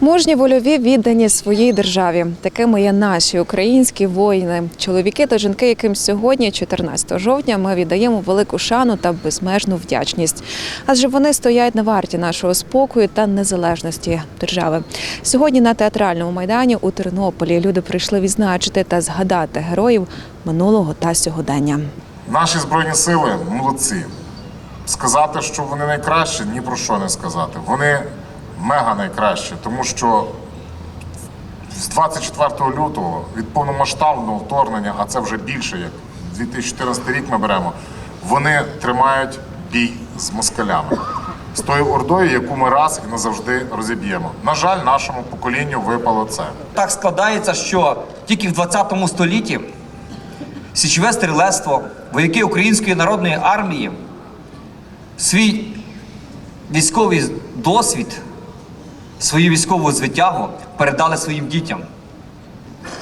Мужні вольові віддані своїй державі. Такими є наші українські воїни, чоловіки та жінки, яким сьогодні, 14 жовтня, ми віддаємо велику шану та безмежну вдячність. Адже вони стоять на варті нашого спокою та незалежності держави. Сьогодні на театральному майдані у Тернополі люди прийшли відзначити та згадати героїв минулого та сьогодення. Наші збройні сили молодці. Сказати, що вони найкращі, ні про що не сказати. Вони мега найкращі, тому що з 24 лютого від повномасштабного вторгнення, а це вже більше як 2014 рік ми беремо, вони тримають бій з москалями. З тою ордою, яку ми раз і назавжди розіб'ємо. На жаль, нашому поколінню випало це. Так складається, що тільки в 20 столітті січове стрілецтво, вояки Української народної армії свій військовий досвід, свою військову звитягу передали своїм дітям,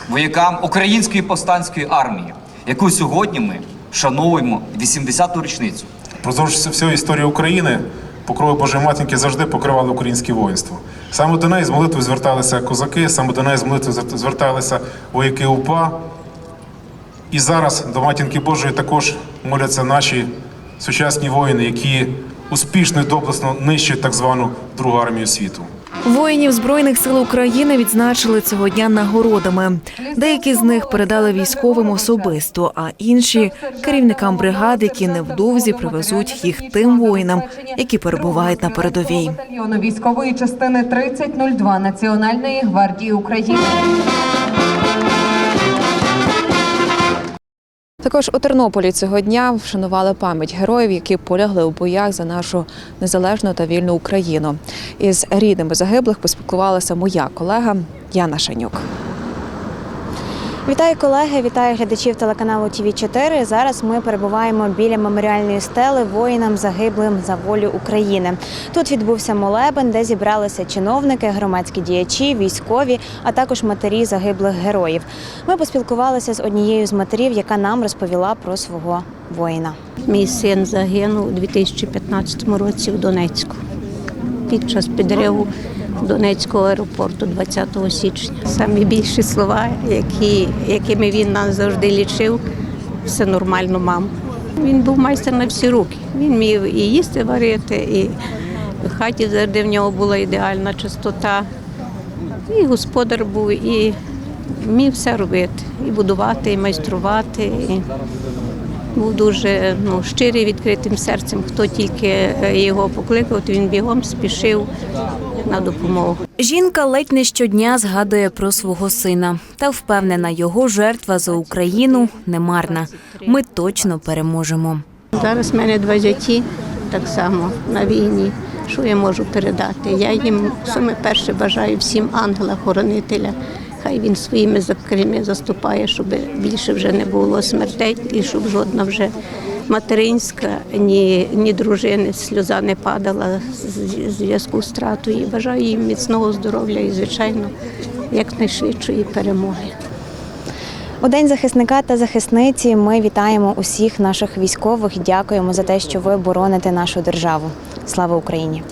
воякам Української повстанської армії, яку сьогодні ми вшановуємо 80-ту річницю. Продовж всієї історії України покрови Божої Матінки завжди покривали українське воїнство. Саме до неї з молитвою зверталися козаки, саме до неї з молитвою зверталися вояки УПА. І зараз до Матінки Божої також моляться наші сучасні воїни, які успішно і доблесно нищать так звану Другу армію світу. Воїнів збройних сил України відзначили цього дня нагородами. Деякі з них передали військовим особисто, а інші керівникам бригад, які невдовзі привезуть їх тим воїнам, які перебувають на передовій. військової частини 3002 Національної гвардії України. Також у Тернополі цього дня вшанували пам'ять героїв, які полягли у боях за нашу незалежну та вільну Україну. Із рідними загиблих поспілкувалася моя колега Яна Шанюк. Вітаю колеги, вітаю глядачів телеканалу ТВ 4 Зараз ми перебуваємо біля меморіальної стели воїнам загиблим за волю України. Тут відбувся молебен, де зібралися чиновники, громадські діячі, військові, а також матері загиблих героїв. Ми поспілкувалися з однією з матерів, яка нам розповіла про свого воїна. Мій син загинув у 2015 році в Донецьку під час підриву Донецького аеропорту 20 січня. Самі більші слова, які, якими він нас завжди лічив, все нормально, мам. Він був майстер на всі руки. Він вмів і їсти варити, і в хаті завжди в нього була ідеальна чистота. І господар був, і вмів все робити, і будувати, і майструвати. І був дуже ну, щирий, відкритим серцем. Хто тільки е, його покликав, то він бігом спішив на допомогу. Жінка ледь не щодня згадує про свого сина та впевнена, його жертва за Україну немарна. Ми точно переможемо. Зараз в мене два зяті так само на війні. Що я можу передати? Я їм саме перше бажаю всім ангела-хоронителя. Хай він своїми закрими заступає, щоб більше вже не було смертей і щоб жодна вже материнська, ні, ні дружини сльоза не падала з зв'язку з втратою. Бажаю їм міцного здоров'я і, звичайно, якнайшвидшої перемоги. У день захисника та захисниці ми вітаємо усіх наших військових. Дякуємо за те, що ви бороните нашу державу. Слава Україні!